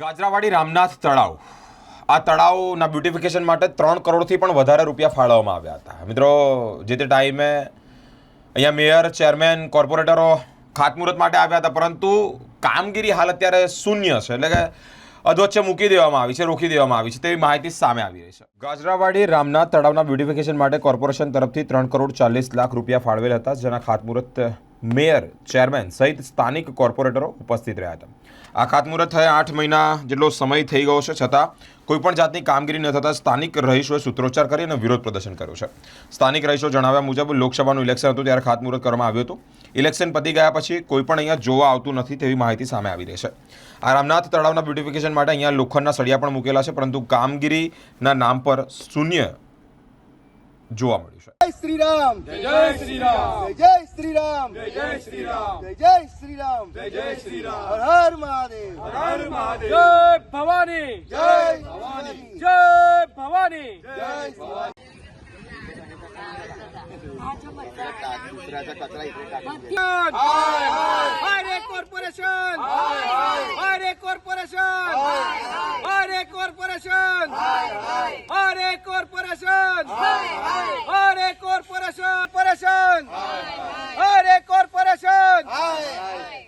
ગાજરાવાડી રામનાથ તળાવ. આ તળાવના બ્યુટિફિકેશન માટે ત્રણ કરોડથી પણ વધારે રૂપિયા ફાળવવામાં આવ્યા હતા. મિત્રો, જે તે ટાઈમે અહીંયા મેયર, ચેરમેન, કોર્પોરેટરો ખાતમુહૂર્ત માટે આવ્યા હતા, પરંતુ કામગીરી હાલ અત્યારે શૂન્ય છે. એટલે કે અધવચ્ચે મૂકી દેવામાં આવી છે, રોકી દેવામાં આવી છે, તેવી માહિતી સામે આવી રહી છે. ગાજરાવાડી રામનાથ તળાવના બ્યુટિફિકેશન માટે કોર્પોરેશન તરફથી ત્રણ કરોડ ચાલીસ લાખ રૂપિયા ફાળવેલ હતા, જેના ખાતમુહૂર્ત મેયર ચેરમેન સહિત સ્થાનિક કોર્પોરેટરો ઉપસ્થિત રહ્યા હતા. આ ખાતમુહૂર્ત થયા આઠ મહિના જેટલો સમય થઈ ગયો છે છતાં કોઈપણ જાતની કામગીરી ન થતાં સ્થાનિક રહીશોએ સૂત્રોચ્ચાર કરી અને વિરોધ પ્રદર્શન કર્યું છે. સ્થાનિક રહીશો જણાવ્યા મુજબ લોકસભાનું ઇલેક્શન હતું ત્યારે ખાતમુહૂર્ત કરવામાં આવ્યું હતું. ઇલેક્શન પતી ગયા પછી કોઈ પણ અહીંયા જોવા આવતું નથી તેવી માહિતી સામે આવી રહી છે. આ રામનાથ તળાવના બ્યુટિફિકેશન માટે અહીંયા લોખંડના સળિયા પણ મૂકેલા છે પરંતુ કામગીરીના નામ પર શૂન્ય જોવા મળ્યું છે. જય શ્રી રામ! જય શ્રી રામ! જય જય શ્રી રામ જય જય શ્રી રામ જય જય શ્રી રામ જય જય શ્રી રામ હર હર મહાદેવ હર મહાદેવ જય ભવાની જય ભવાની જય ભવાની જય ભવાની અરે કોર્પોરેશન અરે કોર્પોરેશન અરે કોર્પોરેશન અરે કોર્પોરેશન અરે કોર્પોરેશન કોર્પોરેશન અરે કોર્પોરેશન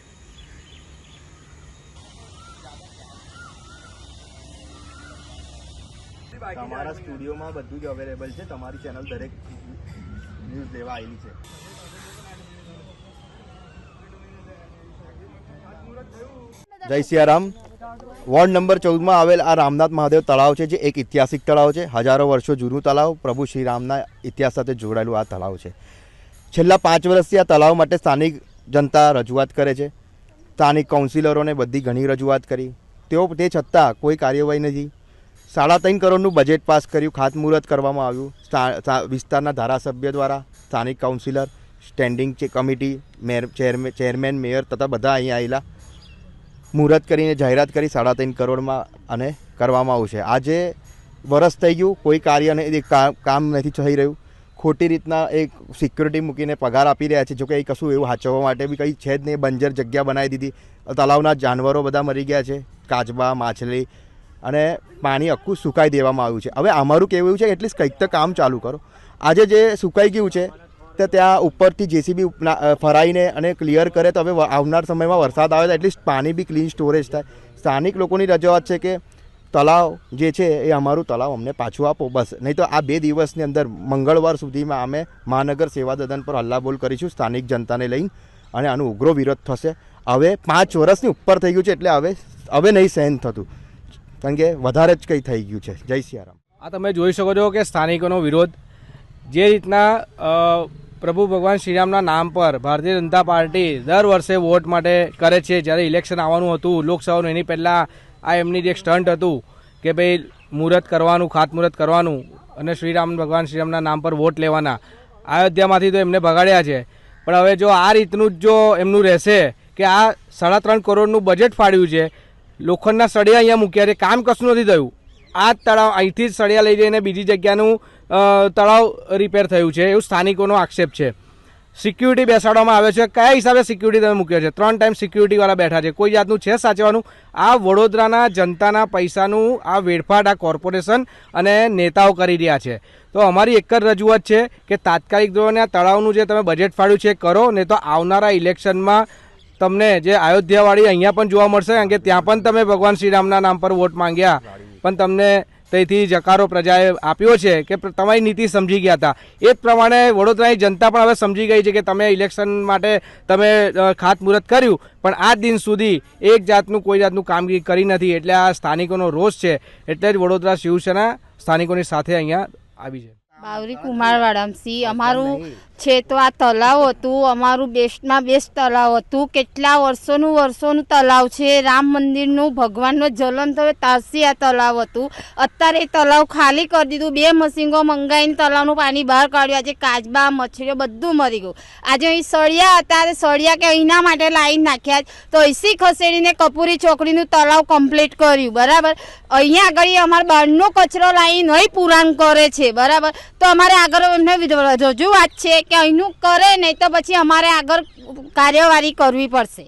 તમારા સ્ટુડિયોમાં બધું જ અવેલેબલ છે. તમારી ચેનલ દરેક ન્યૂઝ લેવા આવેલી છે. જય સિયારામ. વોર્ડ નંબર ચૌદમાં આવેલ આ રામનાથ મહાદેવ તળાવ છે, જે એક ઐતિહાસિક તળાવ છે. હજારો વર્ષો જૂનું તળાવ, પ્રભુ શ્રી રામના ઇતિહાસ સાથે જોડાયેલું આ તળાવ છે. છેલ્લા પાંચ વર્ષથી આ તળાવ માટે સ્થાનિક જનતા રજૂઆત કરે છે. સ્થાનિક કાઉન્સિલરોને બધી ઘણી રજૂઆત કરી. તેઓ તે છતાં કોઈ કાર્યવાહી નથી. સાડા ત્રણ કરોડનું બજેટ પાસ કર્યું, ખાતમુહૂર્ત કરવામાં આવ્યું. વિસ્તારના ધારાસભ્ય દ્વારા સ્થાનિક councillor standing committee mayor chairman mayor તથા બધા અહીં આવેલા મુહૂર્ત કરીને જાહેરાત કરી સાડા ત્રણ કરોડમાં અને કરવામાં આવશે આજે વરસ થઈ ગયું, કોઈ કાર્ય કામ નથી થઈ રહ્યું. ખોટી રીતના એક સિક્યુરિટી મૂકીને પગાર આપી રહ્યા છે. જોકે એ કશું એવું સાચવવા માટે બી કંઈ છે જ નહીં. બંજર જગ્યા બનાવી દીધી. તળાવના જાનવરો બધા મરી ગયા છે. કાચબા, માછલી અને પાણી આખું સુકાઈ દેવામાં આવ્યું છે. હવે અમારું કહેવું એવું છે એટલીસ્ટ કંઈક તો કામ ચાલુ કરો. આજે જે સુકાઈ ગયું છે, તો ત્યાં ઉપરથી જેસીબી ફરાઈને અને ક્લિયર કરે તો હવે આવનાર સમયમાં વરસાદ આવે તો એટલીસ્ટ પાણી બી ક્લીન સ્ટોરેજ થાય. સ્થાનિક લોકોની રજૂઆત છે કે તળાવ જે છે એ અમારું તળાવ અમને પાછું આપો, બસ. નહીં તો આ બે દિવસની અંદર મંગળવાર સુધીમાં અમે મહાનગર સેવા સદન પર હલ્લાબોલ કરીશું, સ્થાનિક જનતાને લઈને, અને આનો ઉગ્ર વિરોધ થશે. હવે પાંચ વર્ષની ઉપર થઈ ગયું છે, એટલે હવે હવે નહીં સહન થતું. કારણ કે વધારે જ કંઈ થઈ ગયું છે. જય સિયારામ. આ તમે જોઈ શકો છો કે સ્થાનિકોનો વિરોધ જે રીતના પ્રભુ ભગવાન શ્રીરામના નામ પર ભારતીય જનતા પાર્ટી દર વર્ષે વોટ માટે કરે છે, જ્યારે ઇલેક્શન આવવાનું હતું, લોકસભાનું એની પહેલાં આ એમની જે સ્ટન્ટ હતું કે ભાઈ મુહૂર્ત કરવાનું, ખાતમુહૂર્ત કરવાનું અને શ્રીરામ, ભગવાન શ્રીરામના નામ પર વોટ લેવાના. અયોધ્યામાંથી તો એમને ભગાડ્યા છે. પણ હવે જો આ રીતનું જ જો એમનું રહેશે કે આ સાડા ત્રણ કરોડનું બજેટ ફાળ્યું છે લોખંડના સળિયા અહીંયા મૂક્યા છે. કામ કશું નથી થયું. આ તળાવ અહીંથી જ સળિયા લઈ જઈને બીજી જગ્યાનું તળાવ રિપેર થયું છે. એવું સ્થાનિકોનો આક્ષેપ છે. સિક્યુરિટી બેસાડવામાં આવે છે. કયા હિસાબે સિક્યુરિટી તમે મૂક્યો છે? ત્રણ ટાઈમ સિક્યુરિટીવાળા બેઠા છે. કોઈ જાતનું છે સાચવાનું આ વડોદરાના જનતાના પૈસાનું આ વેડફાટ, આ કોર્પોરેશન અને નેતાઓ કરી રહ્યા છે. તો અમારી એક જ રજૂઆત છે કે તાત્કાલિક ધોરણે આ તળાવનું જે તમે બજેટ ફાળ્યું છે કરો, નહીં તો આવનારા ઇલેક્શનમાં તમને જે અયોધ્યાવાળી અહીંયા પણ જોવા મળશે કારણ કે ત્યાં પણ તમે ભગવાન શ્રીરામના નામ પર વોટ માંગ્યા. પણ તમને તેથી જકારો પ્રજાએ આપ્યો છે કે તમારી નીતિ સમજી ગયા હતા. એ જ પ્રમાણે વડોદરાની જનતા પણ હવે સમજી ગઈ છે કે તમે ઇલેક્શન માટે તમે ખાતમુહૂર્ત કર્યું. પણ આ દિન સુધી એક જાતનું કોઈ જાતનું કામગીરી કરી નથી. એટલે આ સ્થાનિકોનો રોષ છે. એટલે જ વડોદરા શિવસેના સ્થાનિકોની સાથે અહીંયા આવી છે. બાવરી કુમારવાડામથી અમારું છે તો આ તલાવ હતું, અમારું બેસ્ટમાં બેસ્ટ તલાવ હતું. કેટલા વર્ષોનું વર્ષોનું તલાવ છે. રામ મંદિરનું, ભગવાનનો જલન થયો તારસી આ તલાવ હતું. અત્યારે એ તલાવ ખાલી કરી દીધું. બે મશીનો મંગાવીને તલાવનું પાણી બહાર કાઢ્યું. આજે કાચબા, મચ્છરીઓ બધું મરી ગયું. આજે અહીં સળિયા હતા. સળિયા કે અહીંના માટે લાઈન નાખ્યા તો એસી ખસેડીને કપૂરી ચોકડીનું તલાવ કમ્પ્લીટ કર્યું. બરાબર? અહીંયા આગળ અમારે બહારનો કચરો લાવીને અહીં પુરાણ કરે છે. બરાબર? તો અમારે આગળ એમને રજૂઆત છે. કે અહીંનું કરે નહીં તો પછી અમારે આગળ કાર્યવાહી કરવી પડશે.